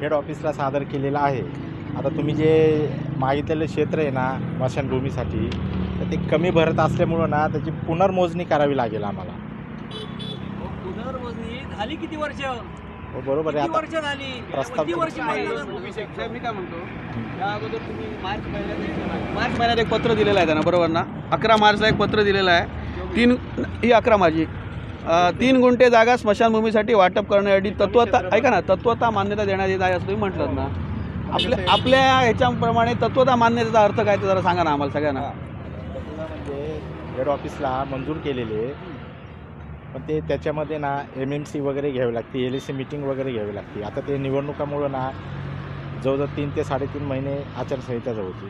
Head ऑफिसला सादर केलेला आहे. आता तुम्ही जे मागितलेलं क्षेत्र आहे ना स्मशानभूमीसाठी तर ते कमी भरत असल्यामुळं ना त्याची पुनर्मोजणी करावी लागेल आम्हाला. पुनर्वसनी झाली किती वर्ष? हो बरोबर आहे. किती आता वर्ष झाली? प्रस्ताव किती वर्ष महिन्यात मी काय म्हणतो त्या अगोदर तुम्ही मार्च महिन्यात मार्च महिन्यात एक पत्र दिलेलं आहे त्यांना बरोबर ना? अकरा मार्चला एक पत्र दिलेलं आहे. तीन ही अकरा माझी. अं, तीन गुंठे जागा स्मशानभूमीसाठी वाटप करण्यासाठी तत्वता ऐका ना तत्वता मान्यता देण्यात येत आहे असं तुम्ही म्हटलं ना. आपल्या आपल्या ह्याच्याप्रमाणे तत्वता मान्यतेचा अर्थ काय ते जरा सांगा ना आम्हाला सगळ्यांना. म्हणजे हेड ऑफिसला मंजूर केलेले पण ते त्याच्यामध्ये ना एम एम सी वगैरे घ्यावी लागते एल ए सी मिटिंग वगैरे घ्यावी लागते. आता ते निवडणुकामुळं ना जवळजवळ तीन ते साडेतीन महिने आचारसंहिता होती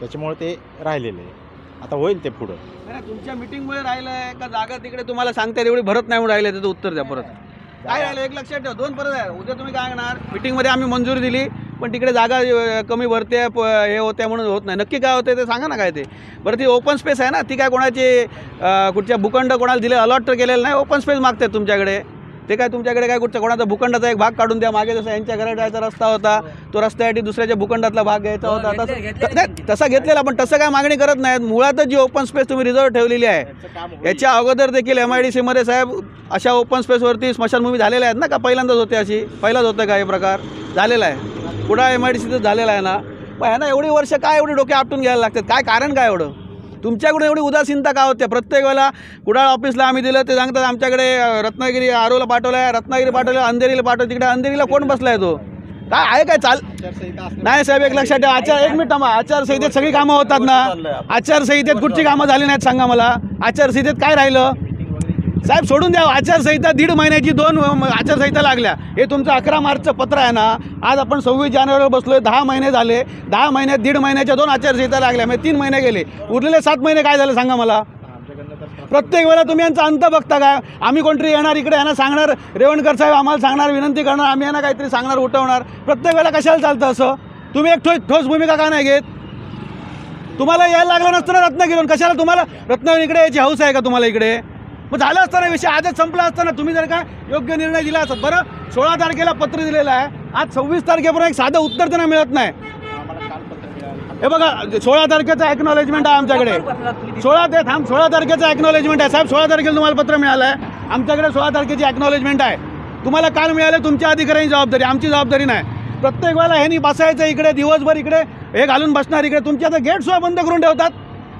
त्याच्यामुळे ते राहिलेले आहे. आता होईल ते पुढं. नाही, तुमच्या मिटिंगमुळे राहिलंय का जागा तिकडे तुम्हाला सांगता तेवढी भरत नाही म्हणून राहिले त्याचं उत्तर द्या परत. काय राहिलं? एक लक्षात ठेवा. दोन परत आहे. उद्या तुम्ही काय करणार मिटिंगमध्ये आम्ही मंजुरी दिली पण तिकडे जागा अं, कमी भरते प- हे होत्या म्हणून होत नाही. नक्की काय होते ते सांगा ना काय ते. बरं ती ओपन स्पेस आहे ना? ती काय कोणाची अं, कुठच्या भूखंड कोणाला दिले? अलॉट केलेलं नाही. ओपन स्पेस मागतात तुमच्याकडे. ते काय तुमच्याकडे काय कुठच्या कोणाचा भूखंडाचा एक भाग काढून द्या. मागे जसं यांच्या घरात जायचा रस्ता होता तो रस्त्यासाठी दुसऱ्याच्या भूखंडातला भाग घ्यायचा होता. तसं तसा घेतलेला पण तसं काय मागणी करत नाहीत. मुळातच जी ओपन स्पेस तुम्ही रिझर्व ठेवलेली आहे. याच्या अगोदर देखील एम आय डी सीमध्ये साहेब अशा ओपन स्पेसवरती स्मशानभूमी झालेल्या आहेत ना का? पहिल्यांदाच होते अशी. पहिलाच होतं का हे प्रकार? झालेला आहे. कुठं एम आय डी सीचं झालेला आहे ना. पण ह्यांना एवढी वर्ष काय एवढी डोके आपटून घ्यायला लागतात? काय कारण काय एवढं? तुमच्याकडून एवढी उदासीनता का होते? प्रत्येक वेळेला कुडाळ ऑफिसला आम्ही दिलं ते सांगतात आमच्याकडे रत्नागिरी आरोला पाठवलं आहे रत्नागिरी पाठवलं अंधेरीला पाठवलं तिकडे अंधेरीला कोण बसला आहे तो? काय आहे काय चाल? नाही साहेब एक लक्षात ठेवा आचार एक मिनिट थांबा आचारसंहितेत सगळी कामं होतात ना? आचारसंहितेत कुठची कामं झाली नाहीत सांगा मला? आचारसंहितेत काय राहिलं? साहेब सोडून द्या. आचारसंहिता दीड महिन्याची दोन आचारसंहिता लागल्या. हे तुमचं अकरा मार्चचं पत्र आहे ना आज आपण सव्वीस जानेवारीवर बसलोय दहा महिने झाले. दहा महिन्यात दीड महिन्याच्या दोन आचारसंहिता लागल्या. म्हणजे तीन महिने गेले. उरलेले सात महिने काय झालं सांगा मला? प्रत्येक वेळा तुम्ही यांचा अंत बघता काय आम्ही कोणतरी येणार इकडे यांना सांगणार रेवणकर साहेब आम्हाला सांगणार विनंती करणार आम्ही यांना काहीतरी सांगणार उठवणार. प्रत्येक वेळेला कशाला चालतं असं? तुम्ही एक ठोस ठोस भूमिका का नाही घेत? तुम्हाला यायला लागलं नसतं ना रत्नागिरीहून कशाला तुम्हाला? रत्नागिरी इकडे यायची हौस आहे का तुम्हाला इकडे? मग झालं असताना विषय आजच संपला असताना तुम्ही जर का योग्य निर्णय दिला असत. बरं सोळा तारखेला पत्र दिलेलं आहे. आज सव्वीस तारखेपर्यंत एक साधं उत्तर त्यांना मिळत नाही. हे बघा सोळा तारखेचं एक्नॉलेजमेंट आहे आमच्याकडे. सोळा ते थांब सोळा तारखेचं एक्नॉलेजमेंट आहे. साहेब सोळा तारखेला तुम्हाला पत्र मिळालं आहे आमच्याकडे सोळा तारखेची एक्नॉलेजमेंट आहे. तुम्हाला काल मिळालं तुमच्या अधिकाऱ्यांची जबाबदारी. आमची जबाबदारी नाही. प्रत्येक वेळेला ह्यांनी बसायचं इकडे दिवसभर इकडे हे घालून बसणार इकडे. तुमच्या आता गेट सुद्धा बंद करून ठेवतात.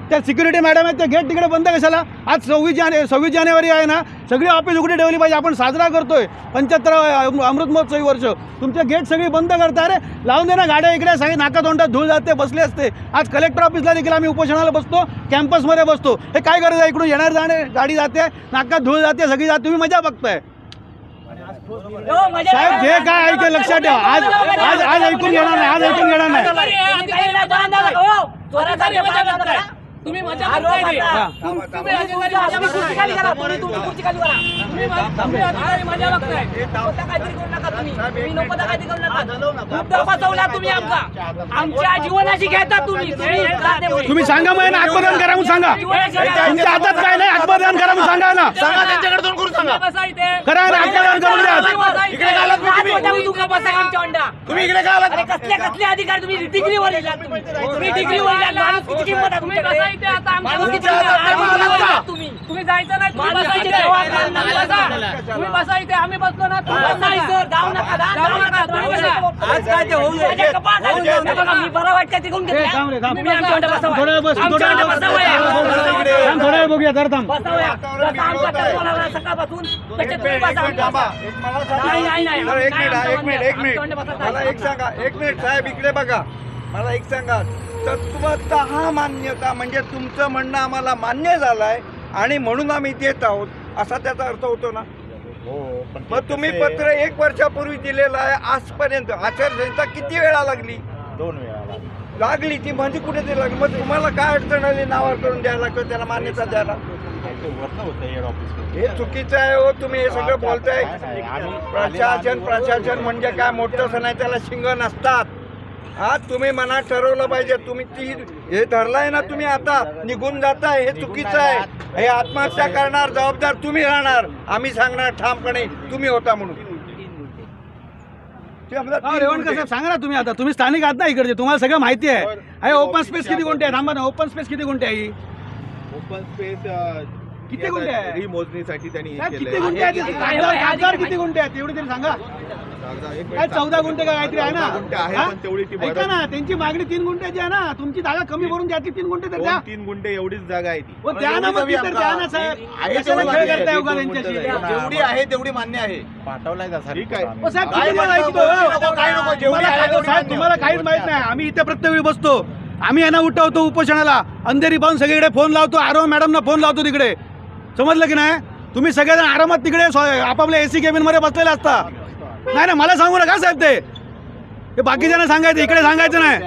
त्या सिक्युरिटी मॅडम आहेत त्या गेट तिकडे बंद कशाला? आज सव्वीस जाने सव्वीस जानेवारी आहे ना सगळी ऑफिस उघडी ठेवली पाहिजे आपण साजरा करतोय. पंच्याहत्तर अमृत महोत्सवी वर्ष. तुमचे गेट सगळी बंद करताय रे लावून दे ना गाड्या इकडे सगळी नाका तोंडात धूळ जाते बसले असते. आज कलेक्टर ऑफिसला देखील आम्ही उपोषणाला बसतो कॅम्पसमध्ये बसतो. हे काय गरज आहे? इकडून येणार जाणे गाडी जाते नाकात धूळ जाते सगळी जाते. तुम्ही मजा बघताय. साहेब जे काय ऐकेल लक्षात ठेवा. आज आज आज ऐकून घेणार नाही आज ऐकून घेणार नाही. तुम्ही मजा करताय रे. तुम- तुम्ही अधिकारी मजा बघताय. तुम्ही मा- तुम्ही अधिकारी मजा बघताय. मुद्दा फसवला तुम्ही आमचा. आमच्या जीवनाशी घेता तुम्ही. तुम्ही सांगा मग यांना आत्मदान करा म्हणून सांगा. तुमच्या हातात काय नाही आत्मदान करा म्हणून सांगा ना सांगा त्यांच्याकडे दोन सांगा. करा ना आत्मदान करून द्या इकडे आलात तुम्ही? इकडे आलात अधिकारी तुम्ही? डिग्रीवर तुम्ही. तुम्ही डिग्रीवर येलात माणूस किती किंमत आहे तुम्ही जायचं नाही तुम्ही बसा इथे तुम्ही बसा. तुम्ही बसा इथे आम्ही बसलो ना तुम्ही बसा. इथे जाऊ नका जाऊ नका तुम्ही बसा. आज काय ते होऊ दे. माझ्या कपाळात होऊ दे. बघा, मी बरं वाटतं ते कोण ए, थांब रे, थांब. तुम्ही आमच्या अंडा बसावा. थोडा वेळ बस, आमच्या थोडा वेळ अंडा बस. बसावा. थांब, थोडा वेळ बघूया थांब. जसं सकाळपासून त्याच्यात तुम्ही बसा. आमच्या बसा. नाही, नाही, नाही. तर एक मिनिट हा, एक मिनिट एक आमच्या मिनिट. अंडा बसा. मला एक सांगा एक मिनिट साहेब इकडे बघा. मला एक सांगा. तत्वतः मान्यता म्हणजे तुमचं म्हणणं आम्हाला मान्य झालंय आणि म्हणून आम्ही देत आहोत असा त्याचा अर्थ होतो ना? हो पण ते मग तुम्ही कसं आहे, पत्र एक वर्षापूर्वी दिलेलं आहे आजपर्यंत आचारसंहिता किती वेळा लागली? दोन वेळा लागली. लागली ती म्हणजे कुठे ते लागली. मग तुम्हाला काय अडचण आली नावावर करून द्यायला लागतं त्याला मान्यता द्यायला? ते वरनं होतं हेड ऑफिस हे चुकीचं आहे हो तुम्ही हे सगळं बोलताय. प्रशासन प्रशासन म्हणजे काय? मोठं नाही त्याला शिंग नसतात. हा तुम्ही मनात ठरवलं पाहिजे. तुम्ही ती हे धरलाय ना तुम्ही आता. निघून जाताय हे चुकीचं आहे. हे आत्महत्या करणार जबाबदार तुम्ही राहणार. आम्ही सांगणार ठामपणे तुम्ही होता म्हणून. हा, रेवणकर. साहेब सांगा ना तुम्ही आता. तुम्ही स्थानिक आहात ना इकडचे. तुम्हाला सगळं माहिती आहे. ओपन स्पेस किती गुंठे आहे? थांबा ना ओपन स्पेस किती गुंठे आहे? ओपन स्पेस किती गुंठे आहे? रिमोजणीसाठी त्यांनी हे साहेब, किती केलंय. गुंठे आहेत? कागदावर कागदावर किती गुंठे आहेत? एवढी तरी सांगा. जागा एक काय मिनिट चौदा गुंठे का काहीतरी आहे ना? गुंठे आहे, हा? पण तेवढी ती ऐका भरत ना त्यांची मागणी तीन गुंठ्याची आहे ना तुमची जागा कमी भरून द्या ती तीन गुंठे तर द्या. दोन तीन गुंठे एवढीच जागा आहे ती. हो, द्या ना मग ती तर द्या ना साहेब. कशाला खेळ करताय उगा त्यांच्याशी? जेवढी आहे तेवढी मान्य आहे. पाठवलाय का ठीक आहे. हो, साहेब काय किती वेळा नको, ऐकतो, हो? नको, काय नको, जेवढी तुम्हाला आहे काय- तेवढी साहेब मान्य. तुम्हाला काहीच माहीत नाही. आम्ही इथे प्रत्येक वेळी बसतो. आम्ही यांना उठवतो उपोषणाला. अंधेरी पाहून सगळीकडे फोन लावतो. आरो मॅडमना फोन लावतो तिकडे. समजलं की नाही? तुम्ही सगळेजण आरामात तिकडे आपापल्या एसी केबिनमध्ये बसलेले असता. नाही ना मला सांगू नका साहेब ते. हे बाकीच्यांना सांगायचं इकडे सांगायचं नाही.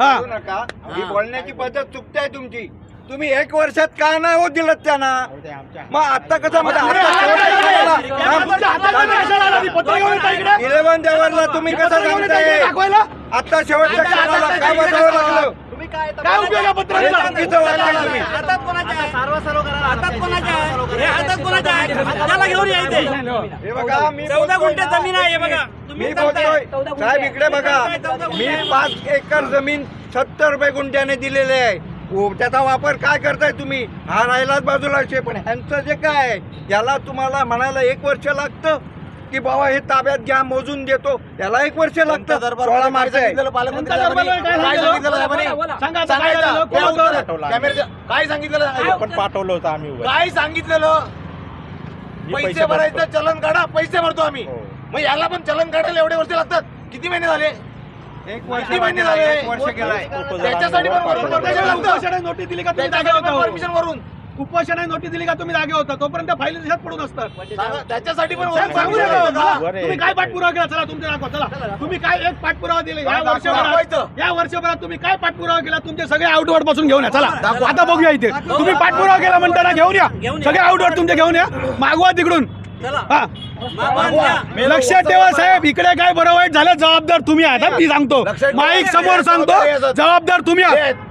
हा. ही बोलण्याची पद्धत चुकते आहे तुमची. तुम्ही एक वर्षात का नाही हो दिलं त्यांना? मग आता कसं म्हणजे इलेव्हन देवरला तुम्ही कसं सांगताय? आता शेवटच्या काय उपयोग आहे हे पत्राचा? हातात कोणाच्या आहे? हातात कोणाच्या आहे? हे हातात कोणाच्या आहे? त्याला घेऊन यायचे हे बघा मी चौदा बोलतोय गुंठे ना. जमीन आहे हे बघा. मी तुम्ही बोलतोय. साहेब इकडे बघा. मी पाच एकर जमीन सत्तर रुपये गुंठ्याने दिलेले आहे. त्याचा वापर काय करताय तुम्ही? हा राहिलाच बाजूला पण ह्यांचं जे काय आहे, याला तुम्हाला म्हणायला एक वर्ष लागतं. की बाबा हे ताब्यात घ्या मोजून देतो. याला एक वर्ष लागतं. सोळा मार्च आहे. काय सांगितलं? सांगितलेलं पण पाठवलं होतं आम्ही. काय सांगितलेलं? पैसे भरायचं. चलन काढा पैसे भरतो आम्ही. हो. मग याला पण चलन काढायला एवढे वर्ष लागतात? किती महिने झाले? एक वर्ष किती महिने झाले, त्याच्यासाठी परमिशन वरून. उपोषणाची नोटीस दिली का तुम्ही जागे होता? तोपर्यंत फाईल दिशात पडून असतात सांगा, त्याच्यासाठी पण. तुम्ही काय पाठपुरावा केला? चला तुमचे दाखवा चला. तुम्ही काय एक पाठपुरावा दिले? या वर्षभरात. या वर्षभरात तुम्ही काय पाठपुरावा केला? तुमचे सगळे आउटवर्डपासून घेऊन या. चला आता बघूया इथे. तुम्ही पाठपुरावा केला म्हणताना घेऊन या. सगळे आउटवर्ड तुमचे घेऊन या. मागवा तिकडून. हा. लक्षात ठेवा साहेब इकडे काय बरं वाईट झालं? जबाबदार तुम्ही आहात. मी सांगतो. माईक समोर सांगतो. जबाबदार तुम्ही आहात.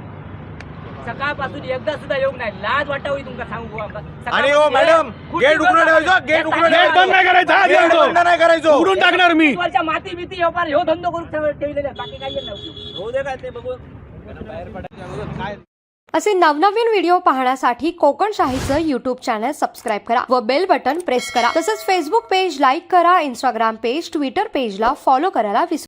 सकाळपासून एकदा सुद्धा योग नाही. लाज वाटावी तुमका सांगू. आणि हो मॅडम खुर्ची गेट उघडं बंद ठेवायचं गेट उघडं गेट बंद नाही करायचं हा, गेट सांगतो. बंद नाही करायचो. उघडून टाकणार मी. वरच्या माती भीती ह्यो धंदो करून ठेव- ठेवलेला आहे. बाकी काही नाही होऊ दे काय ते बघू. असे नवनवीन व्हिडिओ पाहण्यासाठी कोकण शाहीचं युट्यूब चॅनल सबस्क्राईब करा व बेल बटन प्रेस करा. तसंच फेसबुक पेज लाईक करा इंस्टाग्राम पेज ट्विटर पेजला फॉलो करायला विसरू